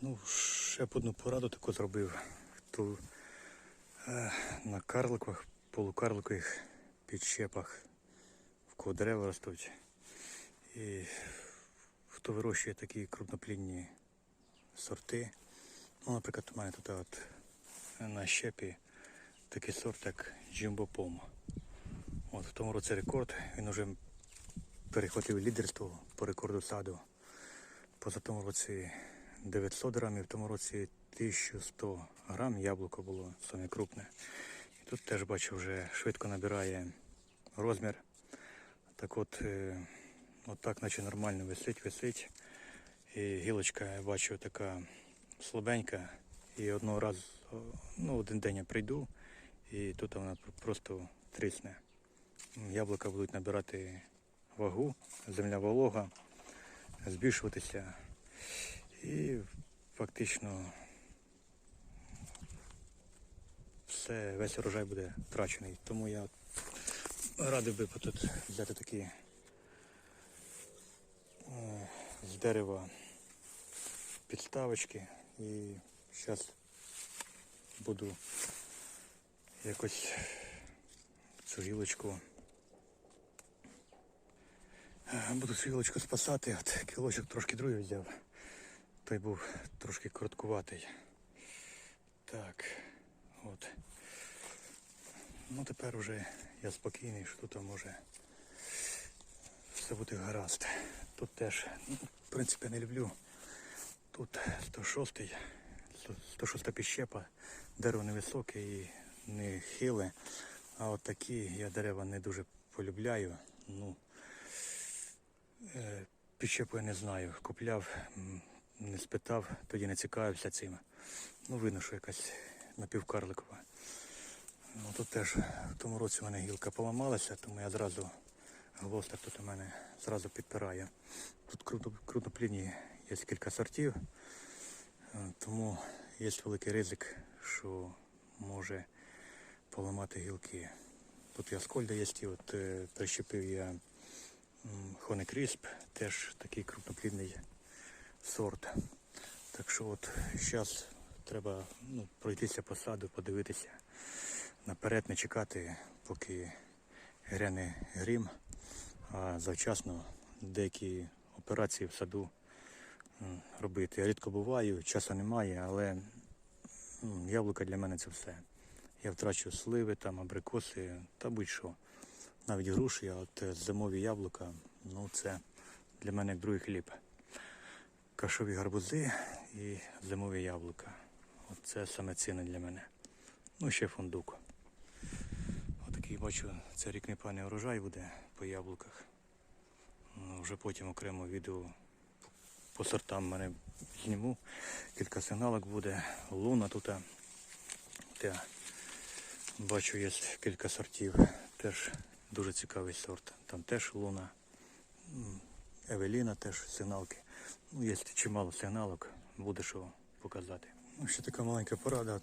Ну, ще б одну пораду таку зробив. Ту, е, на карликах, полукарликових підщепах, в кого дерева ростуть. І хто вирощує такі крупноплідні сорти. Ну, наприклад, у мене тут от на щепі такий сорт, як Jumbo. От в тому році рекорд. Він вже перехватив лідерство по рекорду саду. Поза тому році 900 грамів, в тому році 1100 грам яблуко було саме крупне. І тут теж бачу, вже швидко набирає розмір. Так от, е, от так, наче нормально висить, висить. І гілочка, я бачу, така слабенька. І одного разу, ну, один день я прийду, і тут вона просто трісне. Яблука будуть набирати вагу, земля волога, збільшуватися. І фактично все, весь урожай буде втрачений. Тому я радив би тут взяти такі е, з дерева підставочки і зараз буду якось цю гілочку е, буду цю гілочку спасати. От кілочок трошки другий взяв. Той був трошки короткуватий. Так, от. Ну тепер вже я спокійний, що тут може все бути гаразд. Тут теж, ну, в принципі, не люблю. Тут 106, 106 підщепа, дерево невисоке і не хиле. А от такі я дерева не дуже полюбляю. Ну, е, підщепу я не знаю. Купляв, не спитав, тоді не цікавився цим. Ну, видно, що якась напівкарликова. Ну, тут теж в тому році в мене гілка поламалася, тому я зразу глостер тут у мене зразу підпирає. Тут круто, крутоплідні є кілька сортів, е, тому є великий ризик, що може поламати гілки. Тут і аскольда є, от е, прищепив я Хоне Крісп, теж такий крупноплідний сорт. Так що от зараз треба ну, пройтися по саду, подивитися наперед, не чекати, поки гряне грім, а завчасно деякі операції в саду робити. Рідко буваю, часу немає, але м, яблука для мене це все. Я втрачу сливи, там, абрикоси та будь-що. Навіть груші, а от е, зимові яблука, ну це для мене як другий хліб. Кашові гарбузи і зимові яблука. От це саме цінне для мене. Ну, ще фундук. Отакий бачу, це рік непоганий урожай буде по яблуках. Ну, вже потім окремо відео по сортам мене зніму. Кілька сигналок буде. Луна тут. Та, бачу, є кілька сортів. Теж дуже цікавий сорт. Там теж луна. Евеліна теж сигналки. Ну, є чимало сигналок, буде що показати. Ну, ще така маленька порада.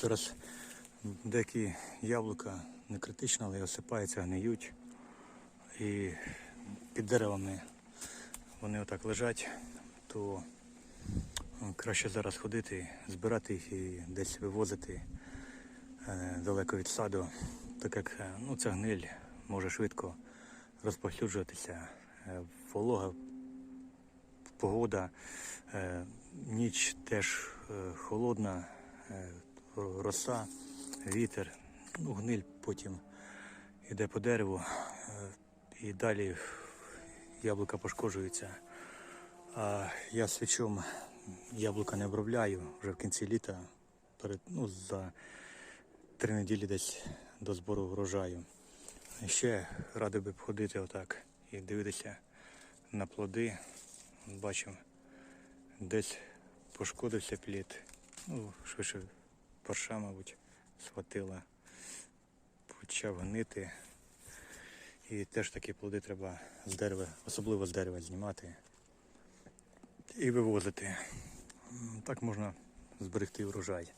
Зараз деякі яблука не критично, але осипаються, гниють. І під деревами вони отак лежать, то краще зараз ходити, збирати їх і десь вивозити е, далеко від саду, так як е, ну, ця гниль може швидко розповсюджуватися. Е, Волога, погода, е, ніч теж е, холодна, е, роса, вітер, ну, гниль потім йде по дереву і далі яблука пошкоджуються. А я свічом яблука не обробляю вже в кінці літа, перед, ну, за три неділі десь до збору врожаю. Ще радий би б ходити отак і дивитися на плоди. Бачимо, десь пошкодився плід. Ну, швидше парша, мабуть, схватила, почав гнити. І теж такі плоди треба з дерева, особливо з дерева знімати і вивозити. Так можна зберегти урожай.